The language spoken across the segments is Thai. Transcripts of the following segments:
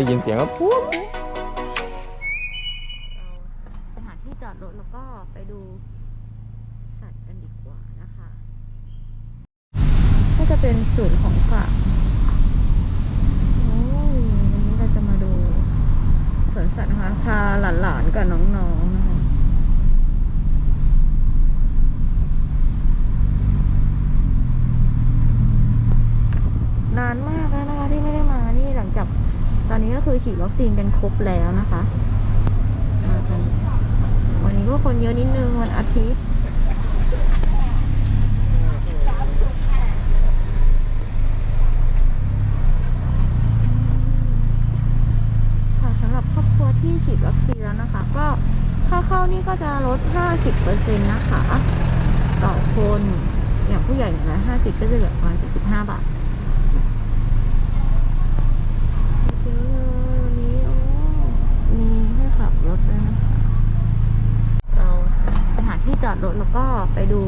ได้ยินเสียงก็ปุ๊บเราไปหาที่จอดรถแล้วก็ไปดูสัตว์กันดีกว่านะคะ ก็จะเป็นศูนย์ของฝากโอ้ยวันนี้เราจะมาดูสวนสัตว์นะคะพาหลานๆกับน้องๆนะคะนานมากแล้วนะคะที่ไม่ได้มานี่หลังจาก นนี้ก็คือฉีดวัคซีนกันครบแล้วนะคะมากันวันนี้ก็คนเยอะนิดนึงวันอาทิตย์ค่ะสำหรับครอบครัวที่ฉีดวัคซีนแล้วนะคะ ก็ค่าเข้านี่ก็จะลด 50%นะคะ ต่อคนอย่างผู้ใหญ่หนึ่งร้อยห้าสิบก็จะเหลือประมาณ75บาท เยอะเลยวันนี้โอ้มีให้ขับ รถด้วยนะคะเราไปหาที่จอดรถแล้วก็ไปดู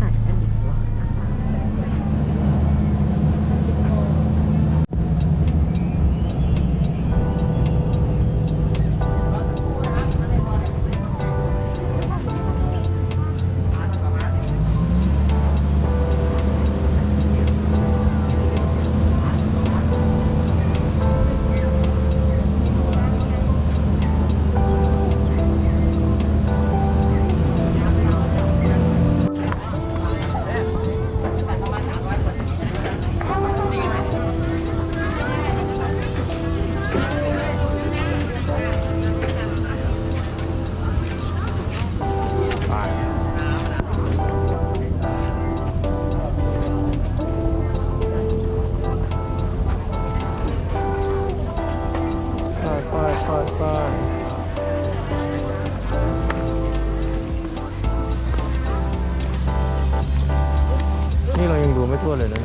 สัตว์กันดี นี่เรายังดูไม่ทั่วเลยนะ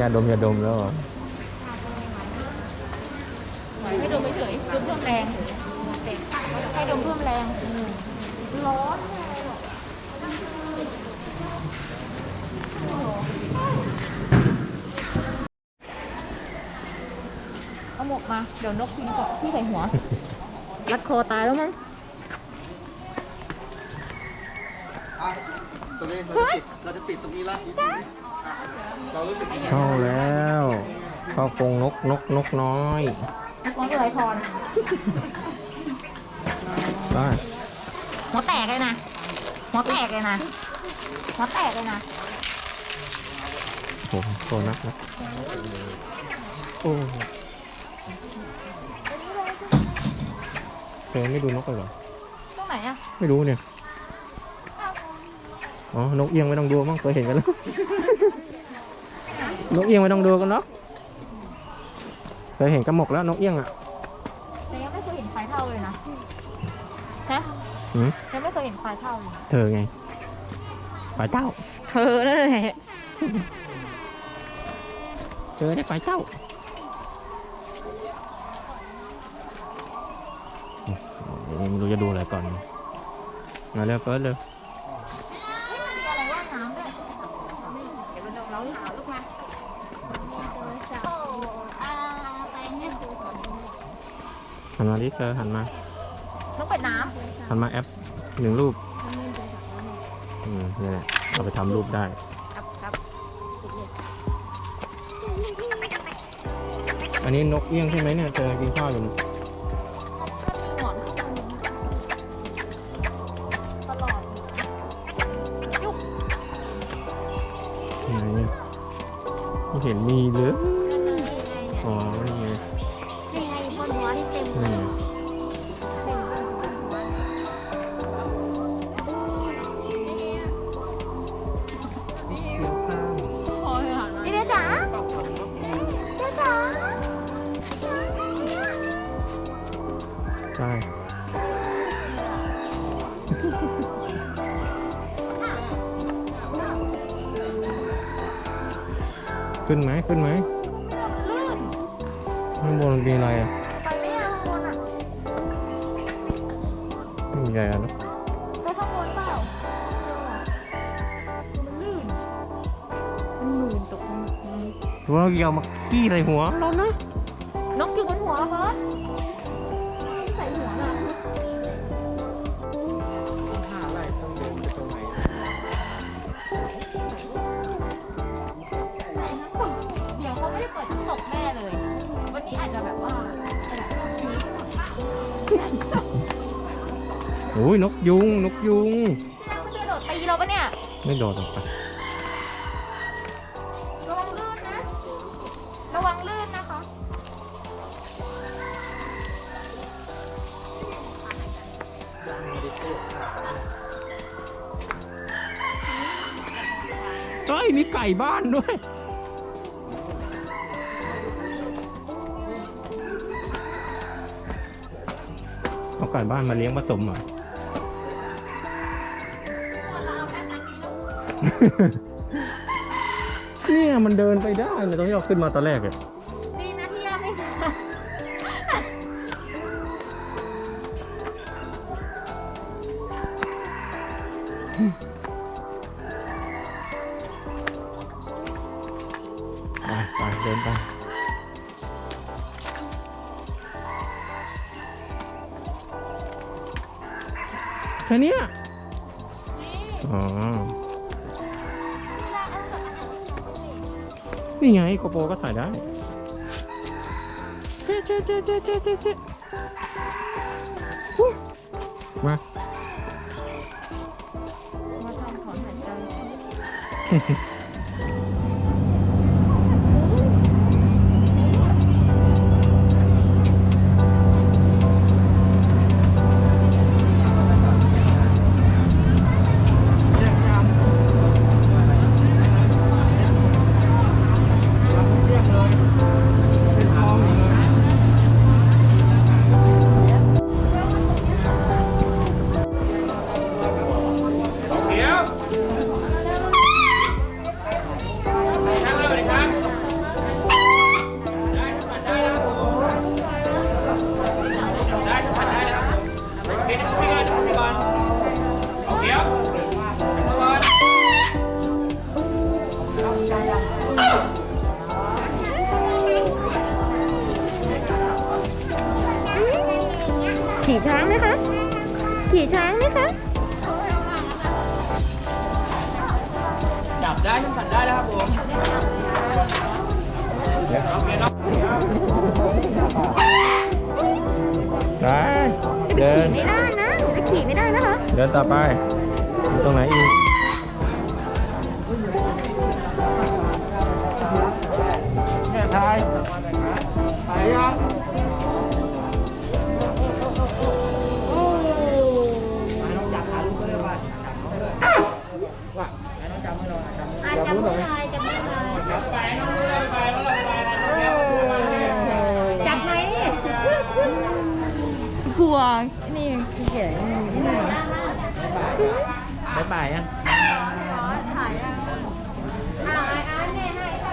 ยาดมยาดมแล้ว มวกมา เดี๋ยวนกทิ้งก่อนที่ใส่หัว รัดคอตายแล้วมั้งอะตรงนี้เราจะปิดเราจะปิดตรงนี้ละอะเรารู้สึกยังไงเข้าแล้วเข้ากรงนกนกนกน้อยร้อนเลยพรไปหัวแตกเลยนะหัวแตกเลยนะหัวแตกเลยนะโอ้โหโตนักนะโอ้ เธอไม่ดูนกเลยเหรอตรงไหนอะไม่รู้เนี่ยอ๋อนกเอียงไม่ต้องดูมั้งเคยเห็นกันแล้วนกเอียงไม่ต้องดูกันเนาะเคยเห็นกระหมกแล้วนกเอียงอะแต่ยังไม่เคยเห็นไฟเท่าเลยนะฮะหืมยังไม่เคยเห็นไฟเท่าเลยเธอไงปลาเจ้าเธอนั่นแหละเจอได้ปลาเจ้า ไม่รู้จะดูอะไรก่อน มาเร็วเฟิร์สเร็วมีอะไรว่ายน้ำด้วยเดี๋ยวไปดูน้อกหันมาดิเธอหันมาน้องเป็ดน้หันมาแอปหนึ่งรูปอืมนี่แหละเอาไปทำรูปได้ำครับครับอันนี้นกเอี้ยงใช่ไหมเนี่ยเธอกินข้าวอยู่ เห็นมีเลย ขึ้นไหมขึ้นไหมลื่นข้างบนมีอะไรอะไปไม่เอาข้างบนอะไม่มีอะไรนะไปข้างบนเปล่ามันลื่นมันลื่นตกลงมาตัวเกี่ยวมาขี้ใส่หัวเรานะนกอยู่บนหัวเฟิร์ อ้ยนกยุงนกยุงมันจะโดดตีเราปะเนี่ยไม่โดดออกไประวังลื่นนะ ระวังลื่นนะคะเฮ้ยมีไก่บ้านด้วย เอาไก่บ้านมาเลี้ยงผสมเหรอ เนี่ยมันเดินไปได้เลยต้องยกขึ้นมาตอนแรกเลยดีนะที่ย่าไม่มาไปไปเดินไปแค่เนี้ยอ๋อ นี่ไงโกโปรก็ถ่ายได้เจ๊เจ๊เจ๊เจ๊เจ๊เจ๊เจ๊มา มาทำถอนหายใจ ขี่ช้างไหมคะ ขี่ช้างไหมคะ จับได้ทั้งสันได้แล้วครับผมโอเคเนาะได้เดินไม่ได้นะจะขี่ไม่ได้นะคะ เดินต่อไปอยู่ตรงไหนอีก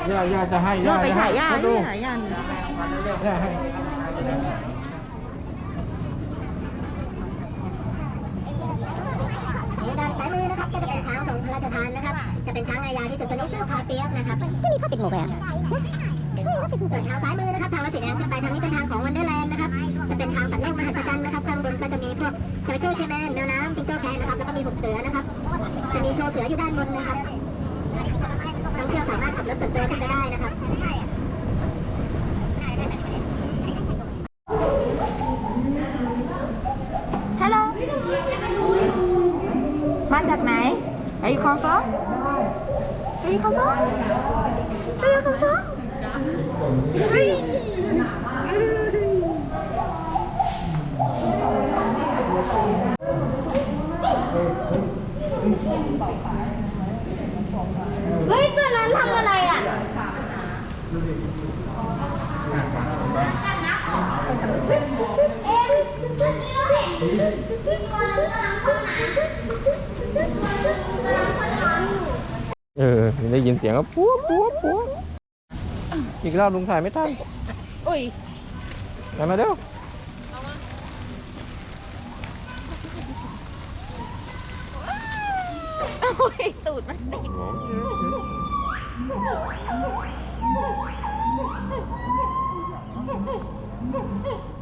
ยให้ย่าย่าจะให้เมื่อไปถ่ายย่าดูถ่ายย่าย่าให้ด้านซ้ายมือนะครับก็จะเป็นช้างทรงพระราชทานนะครับ จะเป็นช้างอายาที่สุดตัวนี้ชื่อคาเปียกนะครับจะมีข้อติดหมวกเลยอะส่วนทางซ้ายมือนะครับทางวัดสีแดงขึ้นไปทางนี้เป็นทางของวันเดอร์แลนด์นะครับ จะเป็นทางสัตว์โลกมหัศจรรย์นะครับข้างบนก็จะมีพวกจระเข้เคแมนแมวน้ำจิงโจ้แคะนะครับแล้วก็มีหุบเสือนะครับ จะมีโชว์เสืออยู่ด้านบนนะครับนักท่องเที่ยว สามารถขับรถส่วนตัวขึ้นไปได้นะครับฮัลโหลมาจากไหนไอ้คอฟอไอ้คอฟอไอ้คอฟอเฮ้ย เออได้ยินเสียงก็ปั๊วปั๊วปั๊วอีกรอบลุงถ่ายไม่ทันอุ้ยไปมาเร็วโอ้ยตูดมันติดเ